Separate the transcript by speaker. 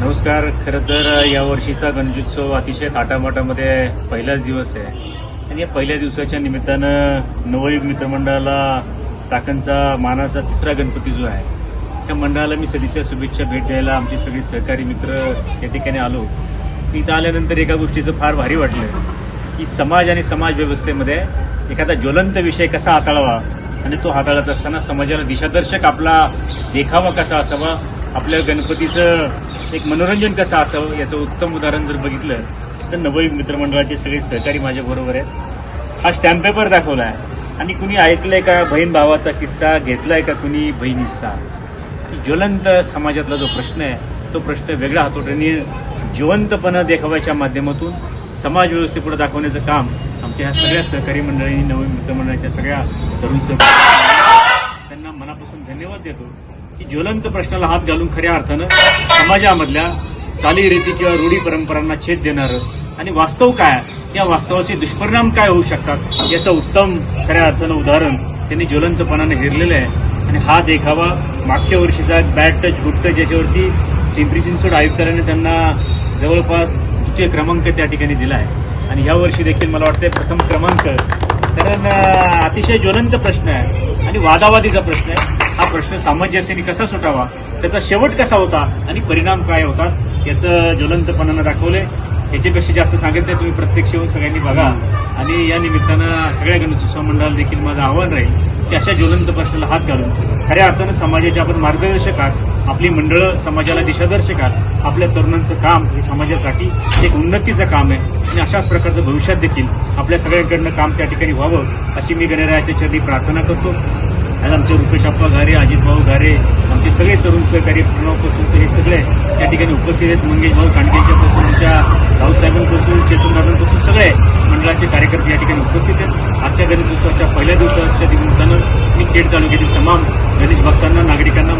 Speaker 1: नमस्कार. खरं तर यावर्षीचा गणेशोत्सव अतिशय थाटामाटामध्ये पहिलाच दिवस आहे. आणि या पहिल्या दिवसाच्या निमित्तानं नवयुग मित्रमंडळाला चाकणचा मानाचा तिसरा गणपती जो आहे त्या मंडळाला मी सदिच्छा शुभेच्छा भेट द्यायला आमचे सगळे सहकारी मित्र या ठिकाणी आलो. इथं आल्यानंतर एका गोष्टीचं फार भारी वाटलं की समाज आणि समाज व्यवस्थेमध्ये एखादा ज्वलंत विषय कसा हाताळावा? आणि तो हाताळत असताना समाजाला दिशादर्शक आपला देखावा कसा असावा? आपल्या गणपतीचं एक मनोरंजन कसं असावं याचं उत्तम उदाहरण जर बघितलं तर नवई मित्रमंडळाचे सगळे सहकारी माझ्या बरोबर आहेत. हा स्टॅम्प पेपर दाखवला आहे. आणि कुणी ऐकलंय का बहीण भावाचा किस्सा घेतलाय का कुणी बहिणीचा? ज्वलंत समाजातला जो प्रश्न आहे तो प्रश्न वेगळा हातोट्याने जिवंतपणा देखाव्याच्या माध्यमातून समाज व्यवस्थेपुढे दाखवण्याचं काम आमच्या ह्या सगळ्या सहकारी मंडळींनी नवीन मित्रमंडळाच्या सगळ्या तरुण सहकारी त्यांना मनापासून धन्यवाद देतो. की ज्वलंत प्रश्नाला हात घालून खऱ्या अर्थानं समाजामधल्या चालीरीती किंवा रूढी परंपरांना छेद देणारं आणि वास्तव काय या वास्तवाचे दुष्परिणाम काय होऊ शकतात? याचं उत्तम खऱ्या अर्थानं उदाहरण त्यांनी ज्वलंतपणाने हेरलेलं आहे. आणि हा देखावा मागच्या वर्षीचा बॅड टच गुड टच याच्यावरती पिंपरी चिंचवड आयुक्तालयाने त्यांना जवळपास द्वितीय क्रमांक त्या ठिकाणी दिला आहे. आणि या वर्षी देखील मला वाटतंय प्रथम क्रमांक. कारण अतिशय ज्वलंत प्रश्न आहे आणि वादावादीचा प्रश्न आहे. हा प्रश्न सामंजस्याने कसा सुटावा त्याचा शेवट कसा होता आणि परिणाम काय होतात याचं ज्वलंतपणानं दाखवलंय. याच्यापेक्षा जास्त सांगत नाही तुम्ही प्रत्यक्ष येऊन सगळ्यांनी बघा. आणि या निमित्तानं सगळ्या गणेशोत्सव मंडळाला देखील माझं आव्हान राहील की अशा ज्वलंत प्रश्नाला हात घालून खऱ्या अर्थानं समाजाचे आपण मार्गदर्शक आहात आपली मंडळं समाजाला दिशादर्शक आहात आपल्या तरुणांचं काम हे समाजासाठी एक उन्नतीचं काम आहे. आणि अशाच प्रकारचं भविष्यात देखील आपल्या सगळ्यांकडनं काम त्या ठिकाणी व्हावं अशी मी गणरायाच्या चरणी प्रार्थना करतो. आज आमचे रुपेशप्पा घारे अजित भाऊ घारे आमचे सगळे तरुण सहकारी प्रणवपासून ते हे सगळे त्या ठिकाणी उपस्थित आहेत. मंगेश भाऊ कांडकेंच्यापासून आमच्या भाऊसाहेबांपासून चेतनदादांपासून सगळे मंडळाचे कार्यकर्ते या ठिकाणी उपस्थित आहेत. आजच्या गणेशोत्सवाच्या पहिल्या दिवसाच्या निमित्तानं मी खेड तालुक्यातील तमाम गणेश भक्तांना नागरिकांना